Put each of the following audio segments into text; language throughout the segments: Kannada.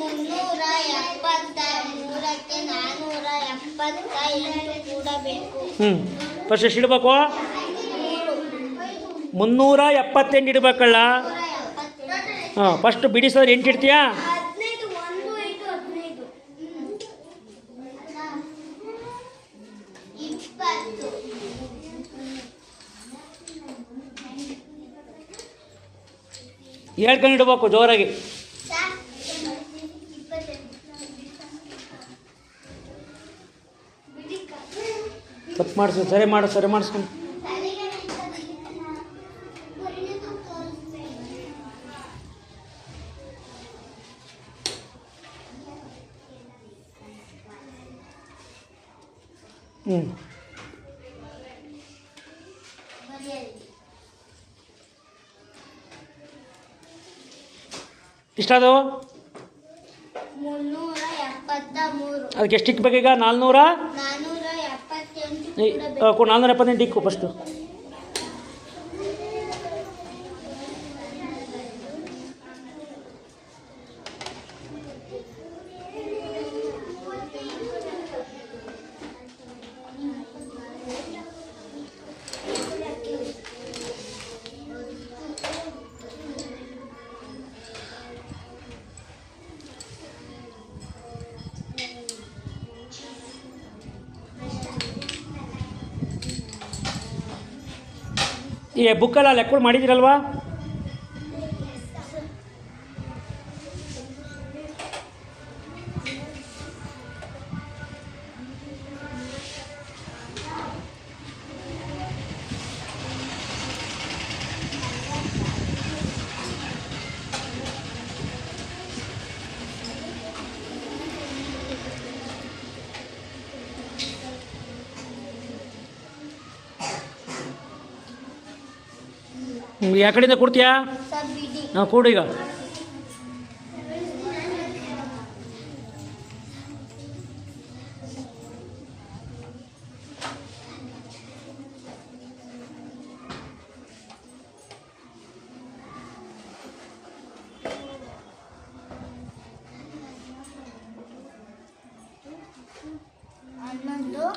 ಮುನ್ನೂರ ಎಪ್ಪತ್ತ ಮೂರಕ್ಕೆ ನಾನ್ನೂರ ಎಪ್ಪತ್ತ ಎಂಟು ಕೂಡಬೇಕು. ಹ್ಞೂ ಫಸ್ಟ್ ಎಷ್ಟು ಇಡಬೇಕು? ಮುನ್ನೂರ ಎಪ್ಪತ್ತೆಂಟು ಇಡಬೇಕಲ್ಲ? ಹಾಂ ಫಸ್ಟ್ ಬಿಡಿಸೋದ್ರೆ ಎಂಟು ಇಡ್ತೀಯಾ? ಹೇಳ್ಕೊಂಡು ಇಡಬೇಕು ಜೋರಾಗಿ. ತಪ್ಪು ಮಾಡಿಸು ಸರಿ ಮಾಡು ಸರಿ ಮಾಡಿಸ್ಕೊಂಡು. ಹ್ಞೂ. ಇಷ್ಟಾದವು ಅದಕ್ಕೆ ಎಷ್ಟು ಇಕ್ಬೇಕೀಗ ನಾಲ್ನೂರ ನಾನ್ನೂರ ಎಪ್ಪತ್ತೆಂಟು ಏಯ್, ಕೂಡಬೇಕು. ಆ, ಕೊಡು ನಾಲ್ನೂರ ಎಪ್ಪತ್ತೆಂಟು ಇಕ್ಕು ಫಸ್ಟು ಈ ಬುಕ್ಕಲ್ಲ ಲೆಕ್ಕಗಳು ಮಾಡಿದ್ದೀರಲ್ವಾ ಹ್ಮ್, ಯಾ ಕಡೆಯಿಂದ ಕೊಡ್ತೀಯಾ? ನಾವು ಕೊಡು ಈಗ.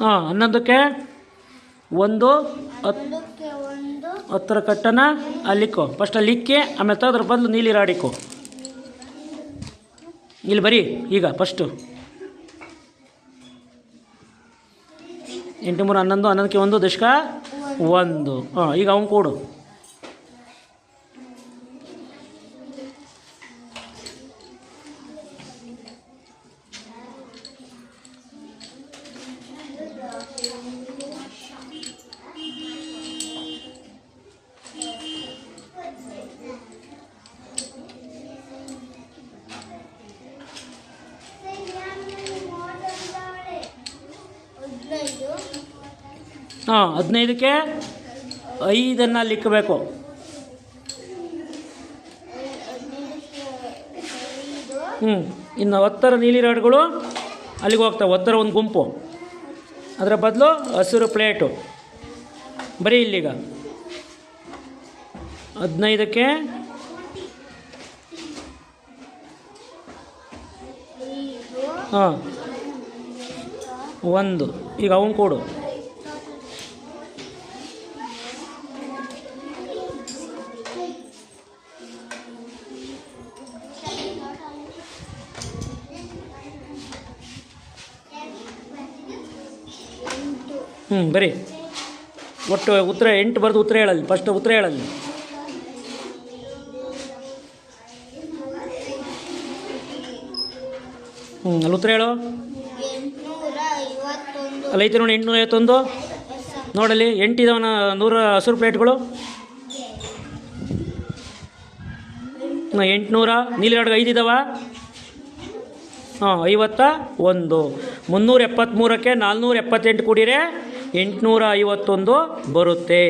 ಹಾಂ ಹನ್ನೊಂದಕ್ಕೆ? ಒಂದು ಹತ್ತರ ಕಟ್ಟನ ಅಲ್ಲಿಕ್ಕೋ. ಫಸ್ಟ್ ಅಲ್ಲಿಕ್ಕೆ ಆಮೇಲೆ ತೆಗೆದ್ರ ಬದಲು ನೀಲಿ ರಾಡಿಕೋ ಇಲ್ಲಿ ಬರೀ ಈಗ ಫಸ್ಟು ಎಂಟು ಮೂರು ಹನ್ನೊಂದು ಹನ್ನೊಂದಕ್ಕೆ ಒಂದು ದಶಕ ಒಂದು. ಹಾಂ ಈಗ ಅವನು ಕೊಡು. ಹಾಂ, ಹದಿನೈದಕ್ಕೆ ಐದನ್ನು ಲಿಕ್ಕಬೇಕು. ಹ್ಞೂ ಇನ್ನು ಒತ್ತರ ನೀಲಿ ರಾಡ್ಗಳು ಅಲ್ಲಿಗೆ ಹೋಗ್ತವೆ, ಹತ್ತರ ಒಂದು ಗುಂಪು. ಅದರ ಬದಲು ಹಸಿರು ಪ್ಲೇಟು. ಬರೀ ಇಲ್ಲಿಗ. ಹದಿನೈದಕ್ಕೆ ಹಾಂ, ಒಂದು. ಈಗ ಅವನು ಕೊಡು. ಹ್ಞೂ ಬರೀ. ಒಟ್ಟು ಉತ್ತರ ಎಂಟು ಬರೆದು ಉತ್ತರ ಹೇಳಲ್ಲಿ, ಫಸ್ಟ್ ಉತ್ತರ ಹೇಳಲ್ಲಿ. ಹ್ಞೂ ಅಲ್ಲಿ ಉತ್ತರ ಹೇಳು. ಅಲ್ಲ ಐತೆ ನೋಡಿ, ಎಂಟುನೂರ ಐವತ್ತೊಂದು. ನೋಡಲ್ಲಿ ಎಂಟಿದವನ ನೂರ ಹಸಿರು ಪ್ಲೇಟ್ಗಳು. ಎಂಟುನೂರ ನೀಲಿ ಅಡ್ಗೆ ಐದು ಇದಾವ. ಹಾಂ ಐವತ್ತ ಒಂದು. ಮುನ್ನೂರ ಎಪ್ಪತ್ತ್ಮೂರಕ್ಕೆ ನಾಲ್ನೂರ ಎಪ್ಪತ್ತೆಂಟು ಕೂಡಿರೆ ಎಂಟುನೂರ ಐವತ್ತೊಂದು ಬರುತ್ತೆ.